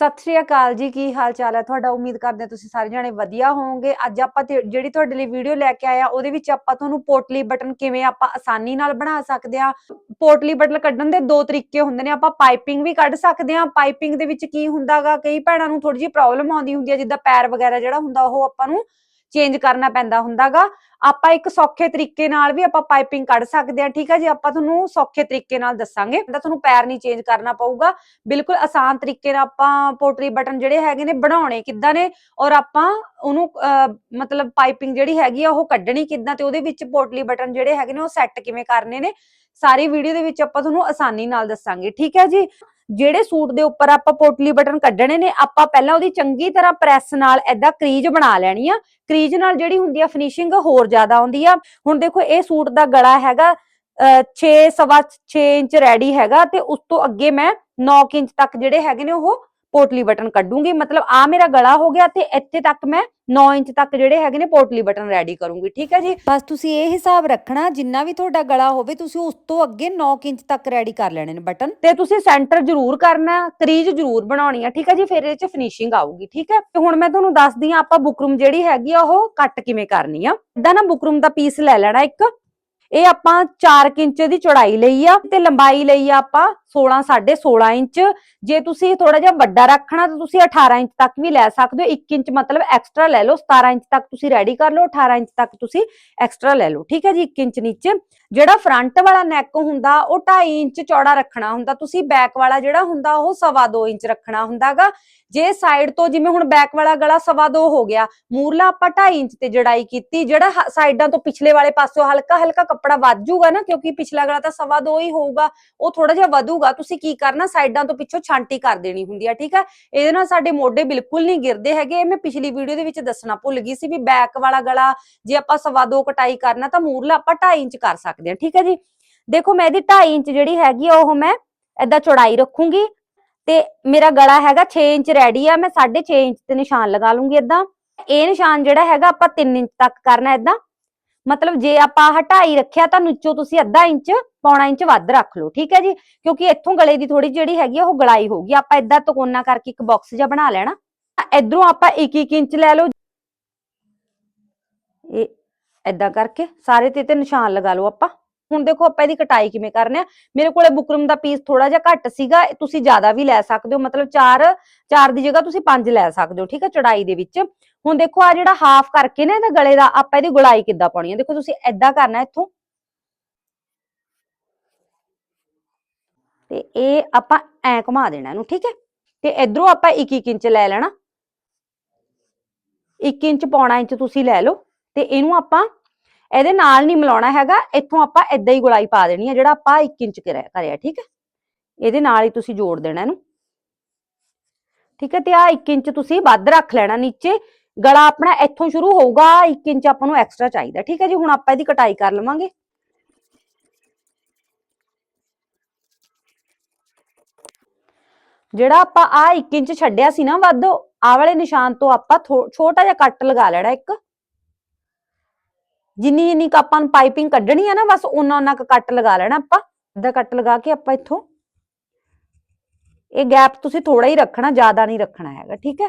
ਸਤਿ ਸ਼੍ਰੀ ਅਕਾਲ ਜੀ, ਕੀ ਹਾਲ ਚਾਲ ਹੈ? ਤੁਹਾਡਾ ਉਮੀਦ ਕਰਦੇ ਹਾਂ ਤੁਸੀਂ ਸਾਰੇ ਜਾਣੇ ਵਧੀਆ ਹੋਵੋਗੇ। ਅੱਜ ਆਪਾਂ ਤੇ- ਜਿਹੜੀ ਤੁਹਾਡੇ ਲਈ ਵੀਡੀਓ ਲੈ ਕੇ ਆਇਆ ਉਹਦੇ ਵਿੱਚ ਆਪਾਂ ਤੁਹਾਨੂੰ ਪੋਟਲੀ ਬਟਨ ਕਿਵੇਂ ਆਪਾਂ ਆਸਾਨੀ ਨਾਲ ਬਣਾ ਸਕਦੇ ਆ ਪੋਟਲੀ ਬਟਨ ਕੱਢਣ ਦੇ ਦੋ ਤਰੀਕੇ ਹੁੰਦੇ ਨੇ, ਆਪਾਂ ਪਾਈਪਿੰਗ ਵੀ ਕੱਢ ਸਕਦੇ ਆ ਪਾਈਪਿੰਗ ਦੇ ਵਿੱਚ ਕੀ ਹੁੰਦਾਗਾ, ਕਈ ਭੈਣਾਂ ਨੂੰ ਥੋੜੀ ਜਿਹੀ ਪ੍ਰੋਬਲਮ ਆਉਂਦੀ ਹੁੰਦੀ ਹੈ, ਜਿੱਦਾਂ ਪੈਰ ਵਗੈਰਾ ਜਿਹੜਾ ਹੁੰਦਾ, ਉਹ ਆਪਾਂ ਨੂੰ ਚੇਂਜ ਕਰਨਾ ਪੈਂਦਾ ਹੁੰਦਾਗਾ। ਆਪਾਂ ਇੱਕ ਸੌਖੇ ਤਰੀਕੇ ਨਾਲ ਵੀ ਆਪਾਂ ਪਾਈਪਿੰਗ ਕੱਢ ਸਕਦੇ ਆ ਠੀਕ ਹੈ ਜੀ? ਆਪਾਂ ਤੁਹਾਨੂੰ ਸੌਖੇ ਤਰੀਕੇ ਨਾਲ ਦੱਸਾਂਗੇ। ਤਾਂ ਤੁਹਾਨੂੰ ਪੈਰ ਨਹੀਂ ਚੇਂਜ ਕਰਨਾ ਪਊਗਾ। ਬਿਲਕੁਲ ਆਸਾਨ ਤਰੀਕੇ ਨਾਲ ਆਪਾਂ ਪੋਟਰੀ ਬਟਨ ਜਿਹੜੇ ਹੈਗੇ ਨੇ ਬਣਾਉਣੇ ਕਿੱਦਾਂ ਨੇ ਔਰ ਆਪਾਂ ਉਹਨੂੰ ਅਹ, ਮਤਲਬ ਪਾਈਪਿੰਗ ਜਿਹੜੀ ਹੈਗੀ ਆ ਉਹ ਕੱਢਣੀ ਕਿੱਦਾਂ ਤੇ ਉਹਦੇ ਵਿੱਚ ਪੋਟਲੀ ਬਟਨ ਜਿਹੜੇ ਹੈਗੇ ਨੇ ਉਹ ਸੈੱਟ ਕਿਵੇਂ ਕਰਨੇ ਨੇ ਸਾਰੀ ਵੀਡੀਓ ਦੇ ਵਿੱਚ ਆਪਾਂ ਤੁਹਾਨੂੰ ਆਸਾਨੀ ਨਾਲ ਦੱਸਾਂਗੇ। ਠੀਕ ਹੈ ਜੀ? ਜਿਹੜੇ ਸੂਟ ਦੇ ਉੱਪਰ ਆਪਾਂ ਪੋਟਲੀ ਬਟਨ ਕੱਢਣੇ ਨੇ, ਆਪਾਂ ਪਹਿਲਾਂ ਉਹਦੀ ਚੰਗੀ ਤਰ੍ਹਾਂ ਪ੍ਰੈਸ ਨਾਲ ਐਦਾਂ ਕਰੀਜ ਬਣਾ ਲੈਣੀ ਆ। ਕਰੀਜ ਨਾਲ ਜਿਹੜੀ ਹੁੰਦੀ ਆ ਫਿਨਿਸ਼ਿੰਗ ਹੋਰ ਜ਼ਿਆਦਾ ਆਉਂਦੀ ਆ। ਹੁਣ ਦੇਖੋ, ਇਹ ਸੂਟ ਦਾ ਗਲਾ ਹੈਗਾ 6 ਸਵਾ 6 ਇੰਚ ਰੈਡੀ ਹੈਗਾ ਤੇ ਉਸ ਤੋਂ ਅੱਗੇ ਮੈਂ 9 ਇੰਚ ਤੱਕ ਜਿਹੜੇ ਹੈਗੇ ਨੇ ਉਹ ਪੋਟਲੀ ਬਟਨ ਕੱਢੂੰਗੀ। ਮਤਲਬ ਆ ਮੇਰਾ ਗਲਾ ਹੋ ਗਿਆ ਤੇ ਇੱਥੇ ਤੱਕ ਮੈਂ 9 ਇੰਚ ਤੱਕ ਜਿਹੜੇ ਹੈਗੇ ਨੇ ਪੋਟਲੀ ਬਟਨ ਰੈਡੀ ਕਰੂੰਗੀ ਠੀਕ ਹੈ ਜੀ? ਬਸ ਤੁਸੀਂ ਇਹ ਹਿਸਾਬ ਰੱਖਣਾ ਜਿੰਨਾ ਵੀ ਤੁਹਾਡਾ ਗਲਾ ਹੋਵੇ ਤੁਸੀਂ ਉਸ ਤੋਂ ਅੱਗੇ 9 ਇੰਚ ਤੱਕ ਰੈਡੀ ਕਰ ਲੈਣੇ ਨੇ ਬਟਨ। ਤੇ ਤੁਸੀਂ ਸੈਂਟਰ ਜ਼ਰੂਰ ਕਰਨਾ ਕਰੀਜ ਜ਼ਰੂਰ ਬਣਾਉਣੀ ਆ ਠੀਕ ਹੈ ਜੀ? ਫਿਰ ਇਹ ਚ ਫਿਨਿਸ਼ਿੰਗ ਆਊਗੀ ਠੀਕ ਹੈ? ਤੇ ਹੁਣ ਮੈਂ ਤੁਹਾਨੂੰ ਦੱਸਦੀ ਆ ਆਪਾਂ ਬੁਕਰਮ ਜਿਹੜੀ ਹੈਗੀ ਆ ਉਹ ਕੱਟ ਕਿਵੇਂ ਕਰਨੀ ਆ। ਇਦਾਂ ਨਾ ਬੁਕਰਮ ਦਾ ਪੀਸ ਲੈ ਲੈਣਾ ਇੱਕ। ਇਹ ਆਪਾਂ 4 ਇੰਚ ਦੀ ਚੌੜਾਈ ਲਈ ਆ ਤੇ ਲੰਬਾਈ ਲਈ ਆ ਆਪਾਂ 16 16.5 ਇੰਚ। ਜੇ ਤੁਸੀਂ ਥੋੜਾ ਜਿਹਾ ਵੱਡਾ ਰੱਖਣਾ ਤਾਂ ਤੁਸੀਂ 18 ਇੰਚ ਤੱਕ ਵੀ ਲੈ ਸਕਦੇ ਹੋ। 1 ਇੰਚ ਮਤਲਬ ਐਕਸਟਰਾ ਲੈ ਲਓ 17 ਇੰਚ ਤੱਕ ਤੁਸੀਂ ਰੈਡੀ ਕਰ ਲਓ 18 ਇੰਚ ਤੱਕ ਤੁਸੀਂ ਐਕਸਟਰਾ ਲੈ ਲਓ। ਠੀਕ ਹੈ ਜੀ 1 ਇੰਚ ਨੀਚੇ। ਜਿਹੜਾ ਫਰੰਟ ਵਾਲਾ ਨੈਕ ਹੁੰਦਾ, ਉਹ 2.5 ਇੰਚ ਚੌੜਾ ਰੱਖਣਾ ਹੁੰਦਾ। ਤੁਸੀਂ ਬੈਕ ਵਾਲਾ ਜਿਹੜਾ ਹੁੰਦਾ, ਉਹ 2.5 ਇੰਚ ਰੱਖਣਾ ਹੁੰਦਾਗਾ। ਜੇ ਸਾਈਡ ਤੋਂ ਜਿਵੇਂ ਹੁਣ ਬੈਕ ਵਾਲਾ ਗਲਾ 2.5 ਹੋ ਗਿਆ, ਮੂਰਲਾ ਆਪਾਂ 2.5 ਇੰਚ ਤੇ ਜੜਾਈ ਕੀਤੀ, ਜਿਹੜਾ ਸਾਈਡਾਂ ਤੋਂ ਪਿਛਲੇ ਵਾਲੇ ਪਾਸੋਂ ਹਲਕਾ ਹਲਕਾ ਕੱਪੜਾ ਵੱਧ ਜਾਊਗਾ ਨਾ, ਕਿਉਂਕਿ ਪਿਛਲਾ ਗਲਾ ਤਾਂ 2.5 ਹੀ ਹੋਊਗਾ, ਉਹ ਥੋੜਾ ਜਿਹਾ ਵਧੂਗਾ, ਤੁਸੀਂ ਕੀ ਕਰਨਾ ਸਾਈਡਾਂ ਤੋਂ ਪਿੱਛੋਂ ਛਾਂਟੀ ਕਰ ਦੇਣੀ ਹੁੰਦੀ ਆ, ਠੀਕ ਹੈ ਇਹਦੇ ਨਾਲ ਸਾਡੇ ਮੋਢੇ ਬਿਲਕੁਲ ਨਹੀਂ ਗਿਰਦੇ ਹੈਗੇ, ਇਹ ਮੈਂ ਪਿਛਲੀ ਵੀਡੀਓ ਦੇ ਵਿੱਚ ਦੱਸਣਾ ਭੁੱਲ ਗਈ ਸੀ ਵੀ ਬੈਕ ਵਾਲਾ ਗਲਾ ਜੇ ਆਪਾਂ 2.5 ਕਟਾਈ ਕਰਨਾ, ਤਾਂ ਮੂਰਲਾ ਆਪਾਂ 2.5 ਇੰਚ ਕਰ ਸਕਦੇ ਹਾਂ ਠੀਕ ਹੈ ਜੀ? ਦੇਖੋ ਮੈਂ ਇਹਦੀ 2.5 ਇੰਚ ਜਿਹੜੀ ਹੈਗੀ ਆ, ਉਹ ਮੈਂ ਏਦਾਂ ਚੌੜਾਈ ਰੱਖੂੰਗੀ ਤੇ ਮੇਰਾ ਗਲਾ ਹੈਗਾ 6 ਇੰਚ ਰੈਡੀ ਆ, ਮੈਂ 6.5 ਇੰਚ ਤੇ ਨਿਸ਼ਾਨ ਲਗਾ ਲੂੰਗੀ ਏਦਾਂ। ਇਹ ਨਿਸ਼ਾਨ ਜਿਹੜਾ ਹੈਗਾ ਆਪਾਂ 3 ਇੰਚ ਤੱਕ ਕਰਨਾ ਏਦਾਂ। ਮਤਲਬ ਜੇ ਆਪਾਂ ਹਟਾਈ ਰੱਖਿਆ ਤਾਂ ਨੀਚੋਂ ਤੁਸੀਂ ਅੱਧਾ ਇੰਚ, ਪੌਣਾ ਇੰਚ ਵੱਧ ਰੱਖ ਲਓ, ਠੀਕ ਹੈ ਜੀ? ਕਿਉਂਕਿ ਇੱਥੋਂ ਗਲੇ ਦੀ ਥੋੜੀ ਜਿਹੜੀ ਹੈਗੀ ਆ, ਉਹ ਗਲਾਈ ਹੋਊਗੀ ਆਪਾਂ ਏਦਾਂ ਤਕੋਨਾ ਕਰਕੇ ਇੱਕ ਬਾਕਸ ਜਿਹਾ ਬਣਾ ਲੈਣਾ। ਇਧਰੋਂ ਆਪਾਂ 1-1 ਇੰਚ ਲੈ ਲਓ। ਇਹ ਏਦਾਂ ਕਰਕੇ ਸਾਰੇ ਤੇ ਤੇ ਨਿਸ਼ਾਨ ਲਗਾ ਲਓ ਆਪਾਂ। ਹੁਣ ਦੇਖੋ ਆਪਾਂ ਇਹਦੀ ਕਟਾਈ ਕਿਵੇਂ ਕਰਨੀ ਆ ਮੇਰੇ ਕੋਲੇ ਬੁਕਰਮ ਦਾ ਪੀਸ ਥੋੜਾ ਜਿਹਾ ਘੱਟ ਸੀਗਾ ਤੁਸੀਂ ਜ਼ਿਆਦਾ ਵੀ ਲੈ ਸਕਦੇ ਹੋ, ਮਤਲਬ 4 4 ਦੀ ਜਗ੍ਹਾ ਤੁਸੀਂ 5 ਲੈ ਸਕਦੇ ਹੋ, ਠੀਕ ਹੈ, ਚੜਾਈ ਦੇ ਵਿੱਚ। ਹੁਣ ਦੇਖੋ ਆ ਜਿਹੜਾ ਹਾਫ ਕਰਕੇ ਨਾ ਇਹਦਾ ਗਲੇ ਦਾ, ਆਪਾਂ ਇਹਦੀ ਗੁਲਾਈ ਕਿੱਦਾਂ ਪਾਉਣੀ ਹੈ? ਦੇਖੋ ਤੁਸੀਂ ਏਦਾਂ ਕਰਨਾ ਇੱਥੋਂ। ਤੇ ਇਹ ਆਪਾਂ ਐ ਘੁਮਾ ਦੇਣਾ ਇਹਨੂੰ, ਠੀਕ ਹੈ। ਤੇ ਇਧਰੋਂ ਆਪਾਂ 1 ਇੰਚ ਲੈ ਲੈਣਾ। 1 ਇੰਚ ਪੌਣਾ ਇੰਚ ਤੁਸੀਂ ਲੈ ਲਓ। ਤੇ ਇਹਨੂੰ ਆਪਾਂ ਇਹਦੇ ਨਾਲ ਨਹੀਂ ਮਿਲਾਉਣਾ ਹੈਗਾ, ਇੱਥੋਂ ਆਪਾਂ ਏਦਾਂ ਹੀ ਗੁਲਾਈ ਪਾ ਦੇਣੀ ਹੈ, ਜਿਹੜਾ ਆਪਾਂ 1 ਇੰਚ ਕਰਿਆ ਕਰਿਆ, ਠੀਕ ਹੈ? ਇਹਦੇ ਨਾਲ ਹੀ ਤੁਸੀਂ ਜੋੜ ਦੇਣਾ ਇਹਨੂੰ। ਠੀਕ ਹੈ? ਤੇ ਆ 1 ਇੰਚ ਤੁਸੀਂ ਵੱਧ ਰੱਖ ਲੈਣਾ ਨੀਚੇ। ਗਲਾ ਆਪਣਾ ਇੱਥੋਂ ਸ਼ੁਰੂ ਹੋਊਗਾ 1 ਇੰਚ ਆਪਾਂ ਨੂੰ ਐਕਸਟਰਾ ਚਾਹੀਦਾ, ਠੀਕ ਹੈ ਜੀ? ਹੁਣ ਆਪਾਂ ਇਹਦੀ ਕਟਾਈ ਕਰ ਲਵਾਂਗੇ। ਜਿਹੜਾ ਆਪਾਂ ਆ 1 ਇੰਚ ਛੱਡਿਆ ਸੀ ਨਾ ਵੱਧ ਆ ਵਾਲੇ ਨਿਸ਼ਾਨ ਤੋਂ ਆਪਾਂ ਛੋਟਾ ਜਿਹਾ ਕੱਟ ਲਗਾ ਲੈਣਾ ਇੱਕ। ਜਿੰਨੀ ਜਿੰਨੀ ਕੁ ਆਪਾਂ ਨੂੰ ਪਾਈਪਿੰਗ ਕੱਢਣੀ ਆ ਨਾ, ਬਸ ਉਹਨਾਂ ਉਹਨਾਂ ਕੁ ਕੱਟ ਲਗਾ ਲੈਣਾ ਆਪਾਂ, ਅੱਧਾ ਕੱਟ ਲਗਾ ਕੇ ਆਪਾਂ ਇੱਥੋਂ। ਇਹ ਗੈਪ ਤੁਸੀਂ ਥੋੜਾ ਹੀ ਰੱਖਣਾ, ਜ਼ਿਆਦਾ ਨਹੀਂ ਰੱਖਣਾ ਹੈਗਾ, ਠੀਕ ਹੈ?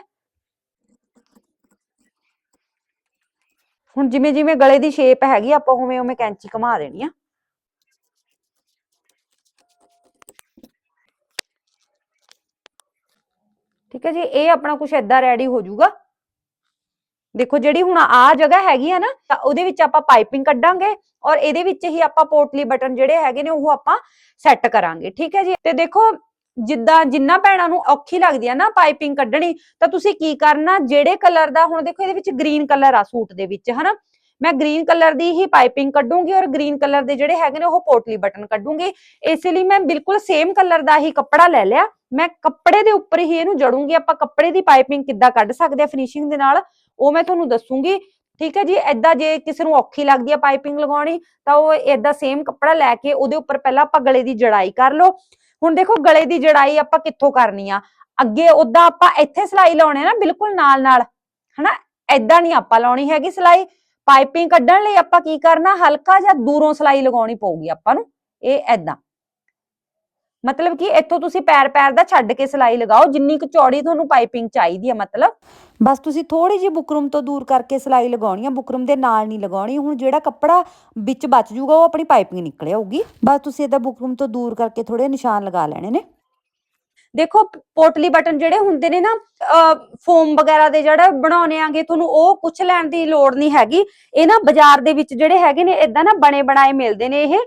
ਹੁਣ ਜਿਵੇਂ ਜਿਵੇਂ ਗਲੇ ਦੀ ਸ਼ੇਪ ਹੈਗੀ, ਆਪਾਂ ਉਵੇਂ ਉਵੇਂ ਕੈਂਚੀ ਘੁਮਾ ਦੇਣੀ ਆ। ਠੀਕ ਹੈ ਜੀ, ਇਹ ਆਪਣਾ ਕੁਝ ਏਦਾਂ ਰੈਡੀ ਹੋ ਜਾਊਗਾ। ਦੇਖੋ ਜਿਹੜੀ ਹੁਣ ਆ ਜਗ੍ਹਾ ਹੈਗੀ ਆ ਨਾ, ਤਾਂ ਉਹਦੇ ਵਿੱਚ ਆਪਾਂ ਪਾਈਪਿੰਗ ਕੱਢਾਂਗੇ ਔਰ ਇਹਦੇ ਵਿੱਚ ਹੀ ਆਪਾਂ ਪੋਟਲੀ ਬਟਨ ਜਿਹੜੇ ਹੈਗੇ ਨੇ ਉਹ ਆਪਾਂ ਸੈੱਟ ਕਰਾਂਗੇ, ਠੀਕ ਹੈ ਜੀ? ਤੇ ਦੇਖੋ ਜਿੱਦਾਂ ਜਿੰਨਾ ਭੈਣਾਂ ਨੂੰ ਔਖੀ ਲੱਗਦੀ ਆ ਨਾ ਪਾਈਪਿੰਗ ਕੱਢਣੀ, ਤਾਂ ਤੁਸੀਂ ਕੀ ਕਰਨਾ, ਜਿਹੜੇ ਕਲਰ ਦਾ ਹੁਣ ਦੇਖੋ ਇਹਦੇ ਵਿੱਚ ਗ੍ਰੀਨ ਕਲਰ ਆ ਸੂਟ ਦੇ ਵਿੱਚ, ਹਨਾ? ਮੈਂ ਗ੍ਰੀਨ ਕਲਰ ਦੀ ਹੀ ਪਾਈਪਿੰਗ ਕੱਢੂੰਗੀ ਔਰ ਗ੍ਰੀਨ ਕਲਰ ਦੇ ਜਿਹੜੇ ਹੈਗੇ ਨੇ ਉਹ ਪੋਟਲੀ ਬਟਨ ਕੱਢੂੰਗੀ। ਇਸ ਲਈ ਮੈਂ ਬਿਲਕੁਲ ਸੇਮ ਕਲਰ ਦਾ ਹੀ ਕੱਪੜਾ ਲੈ ਲਿਆ। ਮੈਂ ਕੱਪੜੇ ਦੇ ਉੱਪਰ ਹੀ ਇਹਨੂੰ ਜੜੂੰਗੀ, ਆਪਾਂ ਕੱਪੜੇ ਦੀ ਪਾਈਪਿੰਗ ਕਿੱਦਾਂ ਕੱਢ ਸਕਦੇ ਆ ਫਿਨਿਸ਼ਿੰਗ ਦੇ ਨਾਲ? ਉਹ ਮੈਂ ਤੁਹਾਨੂੰ ਦੱਸੂੰਗੀ, ਠੀਕ ਹੈ ਜੀ? ਐਦਾਂ ਜੇ ਕਿਸੇ ਨੂੰ ਔਖੀ ਲੱਗਦੀ ਹੈ ਪਾਈਪਿੰਗ ਲਗਾਉਣੀ, ਤਾਂ ਉਹ ਐਦਾਂ ਸੇਮ ਕੱਪੜਾ ਲੈ ਕੇ ਉਹਦੇ ਉੱਪਰ ਪਹਿਲਾਂ ਆਪਾਂ ਗਲੇ ਦੀ ਜੜਾਈ ਕਰ ਲਓ। ਹੁਣ ਦੇਖੋ, ਗਲੇ ਦੀ ਜੜਾਈ ਆਪਾਂ ਕਿੱਥੋਂ ਕਰਨੀ ਆ? ਅੱਗੇ ਉਦਾਂ ਆਪਾਂ ਇੱਥੇ ਸਲਾਈ ਲਾਉਣੇ ਨਾ, ਬਿਲਕੁਲ ਨਾਲ ਨਾਲ ਹਨਾ? ਐਦਾਂ ਨਹੀਂ ਆਪਾਂ ਲਾਉਣੀ ਹੈਗੀ ਸਲਾਈ। ਪਾਈਪਿੰਗ ਕੱਢਣ ਲਈ ਆਪਾਂ ਕੀ ਕਰਨਾ? ਹਲਕਾ ਜਿਹਾ ਦੂਰੋਂ ਸਲਾਈ ਲਗਾਉਣੀ ਪਊਗੀ ਆਪਾਂ ਨੂੰ। ਇਹ ਐਦਾਂ ਮਤਲਬ ਕਿ ਇੱਥੋਂ ਤੁਸੀਂ ਪੈਰ ਪੈਰ ਦਾ ਛੱਡ ਕੇ ਸਿਲਾਈ ਲਗਾਓ ਜਿੰਨੀ ਕੁ ਚੌੜੀ ਤੁਹਾਨੂੰ ਪਾਈਪਿੰਗ ਚਾਹੀਦੀ ਹੈ ਮਤਲਬ। ਬਸ ਤੁਸੀਂ ਥੋੜੀ ਜਿਹੀ ਬੁਕਰਮ ਤੋਂ ਦੂਰ ਕਰਕੇ ਸਿਲਾਈ ਲਗਾਉਣੀ ਆ ਬੁਕਰਮ ਦੇ ਨਾਲ ਨਹੀਂ ਲਗਾਉਣੀ ਹੁਣ ਜਿਹੜਾ ਕੱਪੜਾ ਵਿੱਚ ਬਚ ਜੂਗਾ ਉਹ ਆਪਣੀ ਪਾਈਪਿੰਗ ਨਿਕਲ ਆਊਗੀ। ਬਸ ਤੁਸੀਂ ਇਹਦਾ ਬੁਕਰਮ ਤੋਂ ਦੂਰ ਕਰਕੇ ਥੋੜੇ ਨਿਸ਼ਾਨ ਲਗਾ ਲੈਣੇ ਨੇ। ਦੇਖੋ ਪੋਟਲੀ ਬਟਨ ਜਿਹੜੇ ਹੁੰਦੇ ਨੇ ਨਾ ਫੋਮ ਵਗੈਰਾ ਦੇ ਜਿਹੜਾ ਬਣਾਉਣੇ ਆਂਗੇ ਤੁਹਾਨੂੰ ਉਹ ਕੁਛ ਲੈਣ ਦੀ ਲੋੜ ਨਹੀਂ ਹੈਗੀ। ਇਹ ਨਾ ਬਾਜ਼ਾਰ ਦੇ ਵਿੱਚ ਜਿਹੜੇ ਹੈਗੇ ਨੇ ਇਦਾਂ ਨਾ ਬਣੇ ਬਣਾਏ ਮਿਲਦੇ ਨੇ ਇਹ।